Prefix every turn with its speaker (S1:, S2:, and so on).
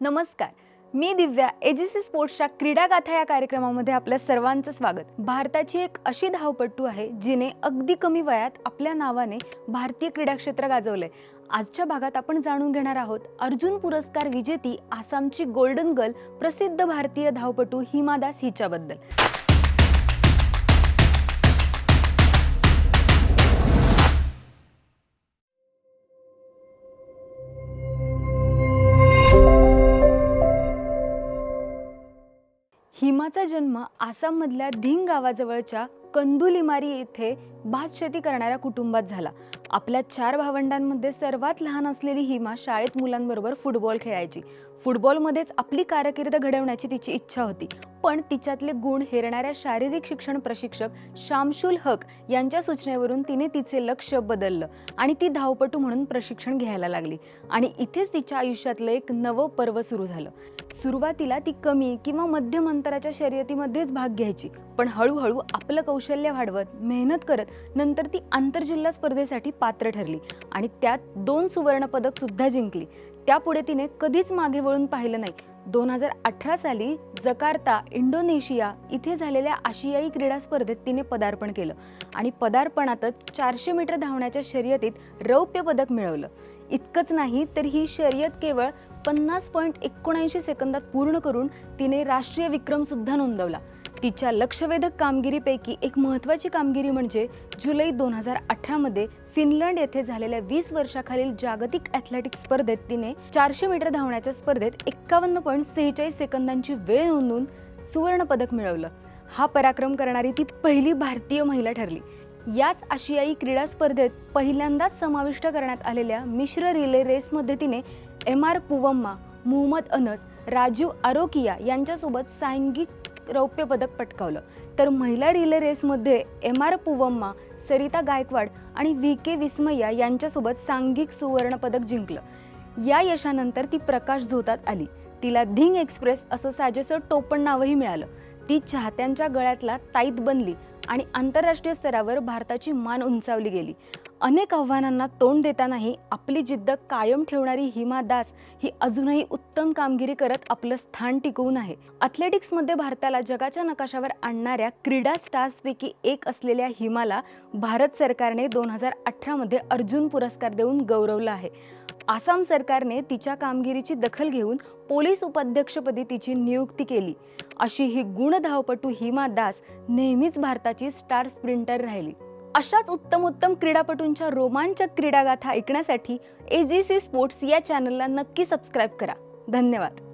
S1: नमस्कार. मी दिव्या एजीसी स्पोर्ट्सच्या क्रीडा गाथा या कार्यक्रमामध्ये आपल्या सर्वांचं स्वागत. भारताची एक अशी धावपटू आहे जिने अगदी कमी वयात आपल्या नावाने भारतीय क्रीडा क्षेत्र गाजवलंय. आजच्या भागात आपण जाणून घेणार आहोत अर्जुन पुरस्कार विजेती आसामची गोल्डन गर्ल प्रसिद्ध भारतीय धावपटू हिमा दास हिच्याबद्दल. हिमाचा जन्म आसाममधल्या धिंग गावाजवळच्या कंदुलिमारी येथे भात शेती करणाऱ्या कुटुंबात झाला. आपल्या चार भावंडांमध्ये सर्वात लहान असलेली हिमा शाळेत मुलांबरोबर फुटबॉल खेळायची. फुटबॉलमध्येच आपली कारकीर्द घडवण्याची तिची इच्छा होती. पण तिच्यातले गुण हेरणाऱ्या शारीरिक शिक्षण प्रशिक्षक शामशुल हक यांच्या सूचनेवरून तिने तिचे लक्ष बदललं आणि ती धावपटू म्हणून प्रशिक्षण घ्यायला लागली. आणि इथेच तिच्या आयुष्यातलं एक नवं पर्व सुरू झालं. सुरुवातीला ती कमी किंवा मध्यम अंतराच्या शर्यतीमध्येच भाग घ्यायची पण हळूहळू आपलं कौशल्य वाढवत मेहनत करत नंतर ती आंतरजिल्हा स्पर्धेसाठी पात्र ठरली आणि त्यात दोन सुवर्णपदक सुद्धा जिंकली. त्यापुढे तिने कधीच मागे वळून पाहिलं नाही. दोन हजार अठरा साली जकार्ता इंडोनेशिया इथे झालेल्या आशियाई क्रीडा स्पर्धेत तिने पदार्पण केलं आणि पदार्पणातच चारशे मीटर धावण्याच्या शर्यतीत रौप्य पदक मिळवलं. इतकंच नाही तर ही शर्यत केवळ पन्नास पॉईंट एकोणऐंशी सेकंदात पूर्ण करून तिने राष्ट्रीय विक्रमसुद्धा नोंदवला. तिच्या लक्षवेधक कामगिरीपैकी एक महत्त्वाची कामगिरी म्हणजे जुलै दोन हजार अठरामध्ये फिनलंड येथे झालेल्या वीस वर्षाखालील जागतिक ॲथलेटिक स्पर्धेत तिने चारशे मीटर धावण्याच्या स्पर्धेत एक्कावन्न पॉईंट सेहेचाळीस सेकंदांची वेळ नोंदवून सुवर्णपदक मिळवलं. हा पराक्रम करणारी ती पहिली भारतीय महिला ठरली. याच आशियाई क्रीडा स्पर्धेत पहिल्यांदाच समाविष्ट करण्यात आलेल्या मिश्र रिले रेसमध्ये तिने एम आर पुवम्मा मोहम्मद अनस राजीव आरोकिया यांच्यासोबत सांघिक रौप्य पदक पटकावलं. तर महिला रिले रेसमध्ये एम आर पुवम्मा सरिता गायकवाड आणि व्ही के विस्मय्या यांच्यासोबत सांघिक सुवर्णपदक जिंकलं. या यशानंतर ती प्रकाश झोतात आली. तिला धिंग एक्सप्रेस असं साजेसं टोपण नावही मिळालं. ती चाहत्यांच्या गळ्यातला ताईत बनली आणि आंतरराष्ट्रीय स्तरावर भारताची मान उंचावली गेली. अनेक आव्हानांना तोंड देतानाही आपली जिद्द कायम ठेवणारी हिमा दास ही अजूनही उत्तम कामगिरी करत आपलं स्थान टिकवून आहे. अथलेटिक्समध्ये भारताला जगाच्या नकाशावर आणणाऱ्या क्रीडा स्टार्सपैकी एक असलेल्या हिमाला भारत सरकारने दोन हजार अठरामध्ये अर्जुन पुरस्कार देऊन गौरवलं आहे. आसाम सरकारने तिच्या कामगिरीची दखल घेऊन पोलीस उपाध्यक्षपदी तिची नियुक्ती केली. अशी ही गुण धावपटू हिमा दास नेहमीच भारताची स्टार स्प्रिंटर राहिली. अशाच उत्तम उत्तम क्रीडापटूंच्या रोमांचक क्रीडागाथा ऐकण्यासाठी ए जी सी स्पोर्ट्स या चॅनलला नक्की सबस्क्राईब करा. धन्यवाद.